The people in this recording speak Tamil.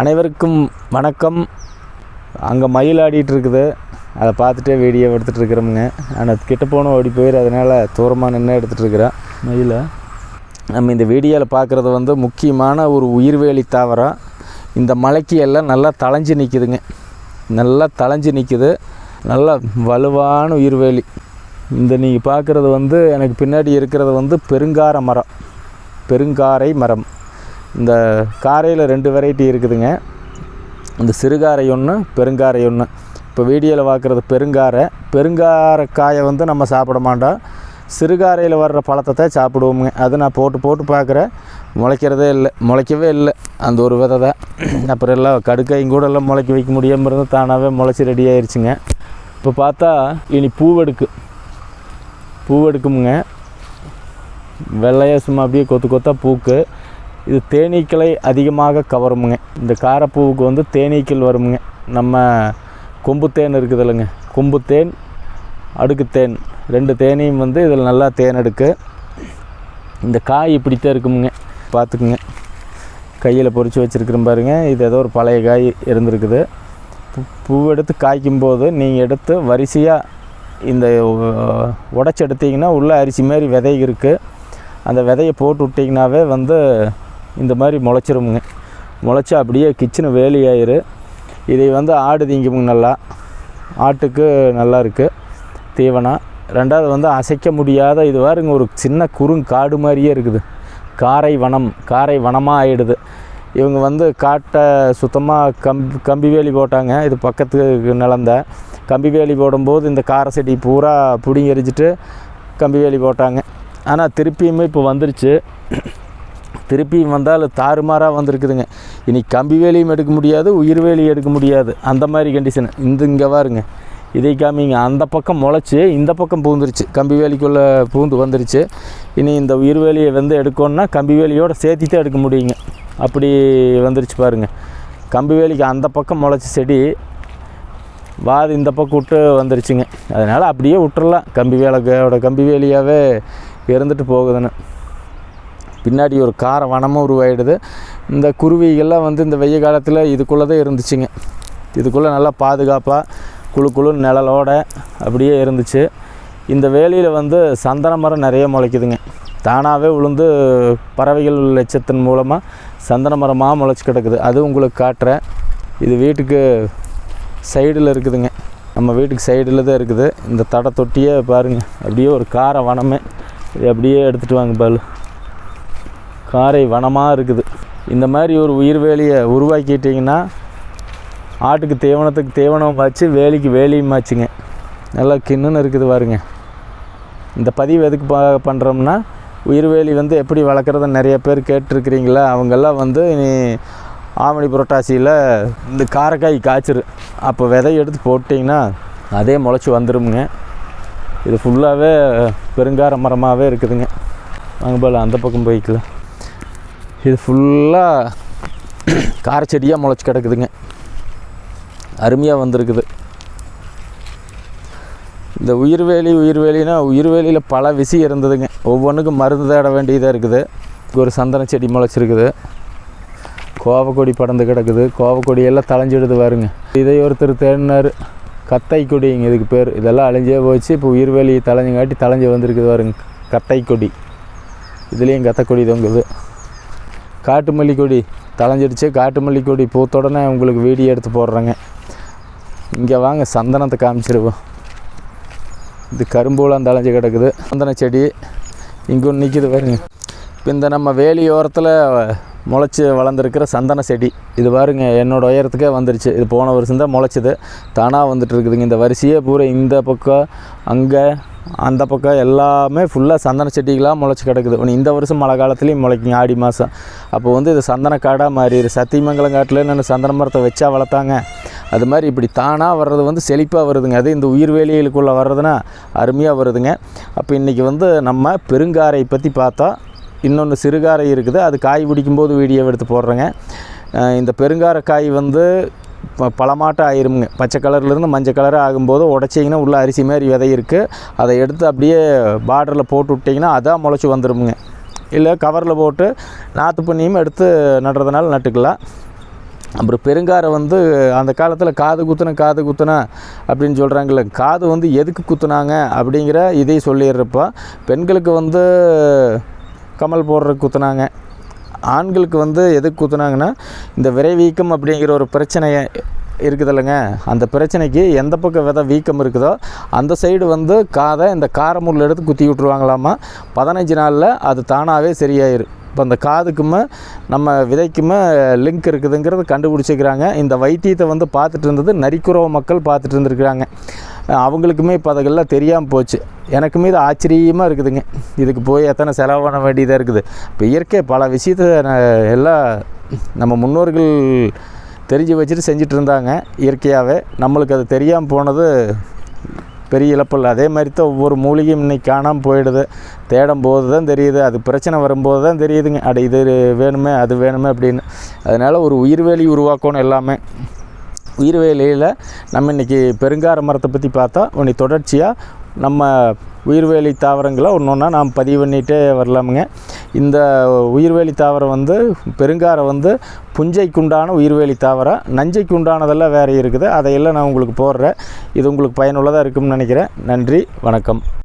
அனைவருக்கும் வணக்கம். அங்கே மயில் ஆடிட்டு இருக்குது அதை பார்த்துட்டே வீடியோ எடுத்துகிட்டு இருக்கிறோமுங்க ஆனால் கிட்ட போன ஓடி போயிரு அதனால் தூரமாக நின்று எடுத்துகிட்டு இருக்கிறேன் மயிலை? நம்ம இந்த வீடியோவில் பார்க்குறது வந்து முக்கியமான ஒரு உயிர்வேலி தாவரம். இந்த மலைக்கு எல்லாம் நல்லா தளைஞ்சு நிற்குதுங்க நல்லா தளைஞ்சு நிற்குது நல்லா வலுவான உயிர்வேலி. இந்த நீங்கள் பார்க்குறது வந்து எனக்கு பின்னாடி இருக்கிறது வந்து பெருங்கார மரம். பெருங்காரை மரம். இந்த காரையில் ரெண்டு வெரைட்டி இருக்குதுங்க. இந்த சிறுகாரை ஒன்று பெருங்காரை ஒன்று இப்போ வீடியோவில் பார்க்குறது பெருங்காரை. பெருங்கார காயை வந்து நம்ம சாப்பிட மாட்டோம். சிறுகாரையில் வர்ற பழத்தை தான் சாப்பிடுவோமுங்க. அது நான் போட்டு போட்டு பார்க்குறேன் முளைக்கிறதே இல்லை. முளைக்கவே இல்லை. அந்த ஒரு விதை தான் அப்புறம் எல்லாம் கடுக்கையும் கூட எல்லாம் முளைக்க வைக்க முடியாமல் இருந்தால் தானாகவே முளைச்சி ரெடி ஆயிடுச்சுங்க இப்போ பார்த்தா இனி பூவெடுக்கு. பூவெடுக்குமுங்க. வெள்ளையாக சும்மா அப்படியே கொத்து கொத்தாக பூக்கு. இது தேனீக்களை அதிகமாக கவருமுங்க. இந்த காரப்பூவுக்கு வந்து தேனீக்கள் வருமுங்க. நம்ம கொம்பு தேன் இருக்குது இல்லைங்க. கொம்பு தேன் அடுக்கு தேன். ரெண்டு தேனையும் வந்து இதில் நல்லா தேன் எடுக்கு. இந்த காய் இப்படித்தான் இருக்குமுங்க. பார்த்துக்குங்க. கையில் பொறிச்சு வச்சுருக்குறோம் பாருங்கள் இது ஏதோ ஒரு பழைய காய் இருந்திருக்குது. பூ பூவெடுத்து காய்க்கும் போது நீங்கள் எடுத்து வரிசையாக இந்த உடச்சி எடுத்திங்கன்னா உள்ளே அரிசி மாதிரி விதை இருக்குது அந்த விதையை போட்டு விட்டிங்கனாவே வந்து இந்த மாதிரி முளைச்சிருமுங்க. முளைச்சி அப்படியே கிச்சனு வேலியாயிரு. இதை வந்து ஆடு திங்குமுங்க நல்லா. ஆட்டுக்கு நல்லா இருக்குது தீவனம். ரெண்டாவது வந்து அசைக்க முடியாத இது பாருங்க ஒரு சின்ன குறுங்காடு மாதிரியே இருக்குது. காரை வனம் காரை வனமாக ஆயிடுது. இவங்க வந்து காட்டை சுத்தமாக கம்பி கம்பி வேலி போட்டாங்க. இது பக்கத்துக்கு நிலந்த. கம்பி வேலி போடும்போது இந்த காரை செடி பூரா பிடுங்கி எரிஞ்சிட்டு கம்பி வேலி போட்டாங்க. ஆனால் திருப்பியுமே இப்போ வந்துருச்சு. திருப்பியும் வந்தால் தாறுமாறாக வந்திருக்குதுங்க. இனி கம்பி வேலியும் எடுக்க முடியாது உயிர் வேலியும் எடுக்க முடியாது. அந்த மாதிரி கண்டிஷன் இந்த இங்கே வாருங்க. இதை காமிங்க. அந்த பக்கம் முளைச்சி இந்த பக்கம் பூந்துருச்சு. கம்பி வேலிக்குள்ளே பூந்து வந்துருச்சு. இனி இந்த உயிர் வேலியை வந்து எடுக்கணுன்னா கம்பி வேலியோடு சேர்த்தி தான் எடுக்க முடியுங்க. அப்படி வந்துருச்சு பாருங்க. கம்பி வேலிக்கு அந்த பக்கம் முளைச்ச செடி வாது இந்த பக்கம் விட்டு வந்துருச்சுங்க. அதனால் அப்படியே விட்டுறலாம். கம்பி வேலையோட கம்பி வேலியாகவே இருந்துட்டு போகுதுன்னு. பின்னாடி ஒரு கார வனமும் உருவாயிடுது. இந்த குருவிகள்லாம் வந்து இந்த வெய்ய காலத்தில் இதுக்குள்ளே தான் இருந்துச்சுங்க. இதுக்குள்ளே நல்லா பாதுகாப்பாக குழு குழு நிழலோட அப்படியே இருந்துச்சு. இந்த வேலியில் வந்து சந்தன மரம் நிறைய முளைக்குதுங்க. தானாகவே உளுந்து பறவைகள் லட்சத்தின் மூலமாக சந்தன மரமாக முளைச்சி கிடக்குது. அது உங்களுக்கு காட்டுறேன். இது வீட்டுக்கு சைடில் இருக்குதுங்க. நம்ம வீட்டுக்கு சைடில் தான் இருக்குது. இந்த தடை தொட்டியே பாருங்கள் அப்படியே ஒரு கார வனமே. இது அப்படியே எடுத்துகிட்டு வாங்க பால். காரை வனமாக இருக்குது. இந்த மாதிரி ஒரு உயிர் வேலியை உருவாக்கிட்டிங்கன்னா ஆட்டுக்கு தீவனத்துக்கு தீவனம் ஆச்சு வேலிக்கு வேலியும் ஆச்சுங்க நல்லா கிண்ணுன்னு இருக்குது பாருங்க. இந்த பதிவு எதுக்கு ப பண்ணுறோம்னா உயிர்வேலி வந்து எப்படி வளர்க்குறத நிறைய பேர் கேட்டிருக்கிறீங்களா? அவங்கெல்லாம் வந்து இனி ஆவணி புரட்டாசியில் இந்த காரைக்காய் காய்ச்சிரு. அப்போ விதை எடுத்து போட்டிங்கன்னா அதே முளைச்சி வந்துருமுங்க. இது ஃபுல்லாகவே பெருங்கார மரமாகவே இருக்குதுங்க. வாங்க போல் அந்த பக்கம் போய்க்கலாம். இது ஃபுல்லாக காரச்செடியாக முளைச்சி கிடக்குதுங்க. அருமையாக வந்திருக்குது. இந்த உயிர்வேலி உயிர்வேலினா உயிர்வேலியில் பல விஷயம் இருந்ததுங்க. ஒவ்வொன்றுக்கும் மருந்து தேட வேண்டியதாக இருக்குது. ஒரு சந்தன செடி முளைச்சிருக்குது. கோவக்கொடி படந்து கிடக்குது. கோவக்கொடியெல்லாம் தலைஞ்சிடுது பாருங்க. இதை ஒருத்தர் தேடினார். கத்தை கொடிங்க இதுக்கு பேர். இதெல்லாம் அழிஞ்சே போச்சு. இப்போ உயிர்வேலி தளைஞ்சங்காட்டி தலைஞ்சு வந்திருக்குது பாருங்க. கத்தை கொடி இதுலேயும் கத்தக்கொடி தொங்குது. காட்டு மல்லி கொடி காட்டு மல்லி கொடி பூத்தோடனே உங்களுக்கு வீடியோ எடுத்து போடுறேங்க. இங்கே வாங்க சந்தனத்தை காமிச்சிருவோம். இது கரும்பூலாம் தலைஞ்சு கிடக்குது. சந்தன செடி இங்கே ஒன்று நிற்கிது பாருங்க. இப்போ இந்த நம்ம வேலியோரத்தில் முளைச்சி வளர்ந்துருக்கிற சந்தன செடி. இது பாருங்க என்னோட உயரத்துக்கே வந்துருச்சு. இது போன வருஷம் தான் முளைச்சிது. தானாக வந்துட்டு இருக்குதுங்க. இந்த வரிசையே பூரா இந்த பக்கம் அங்கே அந்த பக்கம் எல்லாமே ஃபுல்லாக சந்தன செடிகளாக முளைச்சி கிடக்குது. ஒன்று இந்த வருஷம் மழை காலத்துலேயும் முளைக்குங்க ஆடி மாதம் அப்போ வந்து இது சந்தன காடாக மாறிடு சத்தியமங்கலம் காட்டில் நான் சந்தன மரத்தை வச்சா வளர்த்தாங்க அது மாதிரி இப்படி தானாக வர்றது வந்து செழிப்பாக வருதுங்க. அது இந்த உயிர் வேலிகளுக்குள்ளே வர்றதுன்னா அருமையாக வருதுங்க. அப்போ இன்றைக்கி வந்து நம்ம பெருங்காரை பற்றி பார்த்தா இன்னொன்று சிறுகாரை இருக்குது. அது காய் பிடிக்கும்போது வீடியோ எடுத்து போடுறேங்க. இந்த பெருங்கார காய் வந்து பழமாட்டம் ஆயிருமுங்க. பச்சை கலர்லேருந்து மஞ்சள் கலராக ஆகும்போது உடச்சிங்கன்னா உள்ள அரிசி மாதிரி விதை இருக்குது அதை எடுத்து அப்படியே பார்டரில் போட்டு விட்டிங்கன்னா அதான் முளைச்சி வந்துருமுங்க. இல்லை கவரில் போட்டு நாற்று பண்ணியும் எடுத்து நடுறதுனால நட்டுக்கலாம். அப்புறம் பெருங்காரை வந்து அந்த காலத்தில் காது குத்துன காது குத்துனா அப்படின்னு சொல்கிறாங்கல்ல காது வந்து எதுக்கு குத்துனாங்க அப்படிங்கிற இதை சொல்லிடுறப்போ பெண்களுக்கு வந்து கமல் போடுறதுக்கு குத்துனாங்க. ஆண்களுக்கு வந்து எதுக்கு குத்துனாங்கன்னா இந்த விரைவீக்கம் அப்படிங்கிற ஒரு பிரச்சனையை இருக்குதில்லைங்க அந்த பிரச்சனைக்கு எந்த பக்கம் வித வீக்கம் இருக்குதோ அந்த சைடு வந்து காதை இந்த காரமுள் எடுத்து குத்தி விட்ருவாங்களாமா பதினஞ்சு நாளில் அது தானாகவே சரியாயிரும் இப்போ அந்த காதுக்குமே நம்ம விதைக்குமே லிங்க் இருக்குதுங்கிறத கண்டுபிடிச்சிக்கிறாங்க. இந்த வைத்தியத்தை வந்து பார்த்துட்டு இருந்தது நரிக்குறவ மக்கள் பார்த்துட்டு இருந்திருக்கிறாங்க. அவங்களுக்குமே இப்போ அதுக்கெல்லாம் தெரியாமல் போச்சு. எனக்குமே இது ஆச்சரியமாக இருக்குதுங்க. இதுக்கு போய் எத்தனை செலவு பண்ண வேண்டியதாக இருக்குது. இப்போ இயற்கை பல விஷயத்தை எல்லாம் நம்ம முன்னோர்கள் தெரிஞ்சு வச்சுட்டு செஞ்சுட்டு இருந்தாங்க இயற்கையாகவே நம்மளுக்கு அது தெரியாமல் போனது பெரிய இழப்பு இல்லை அதே மாதிரி தான் ஒவ்வொரு மூலிகையும் இன்னைக்கு காணாமல் போயிடுது. தேடும் போது தான் தெரியுது. அது பிரச்சனை வரும்போது தான் தெரியுதுங்க. அட இது வேணுமே அது வேணுமே அப்படின்னு. அதனால் ஒரு உயிர்வேலி உருவாக்கணும் எல்லாமே. உயிர்வேலியில் நம்ம இன்றைக்கி பெருங்கார மரத்தை பற்றி பார்த்தா உன்னை தொடர்ச்சியாக நம்ம உயிர்வேலி தாவரங்களை ஒன்று ஒன்றா நாம் பதிவு பண்ணிகிட்டே வரலாமுங்க. இந்த உயிர்வேலி தாவரம் வந்து பெருங்காரம் வந்து புஞ்சைக்குண்டான உயிர்வேலி தாவரம். நஞ்சைக்குண்டானதெல்லாம் வேறு இருக்குது. அதையெல்லாம் நான் உங்களுக்கு போடுறேன். இது உங்களுக்கு பயனுள்ளதாக இருக்கும்னு நினைக்கிறேன். நன்றி வணக்கம்.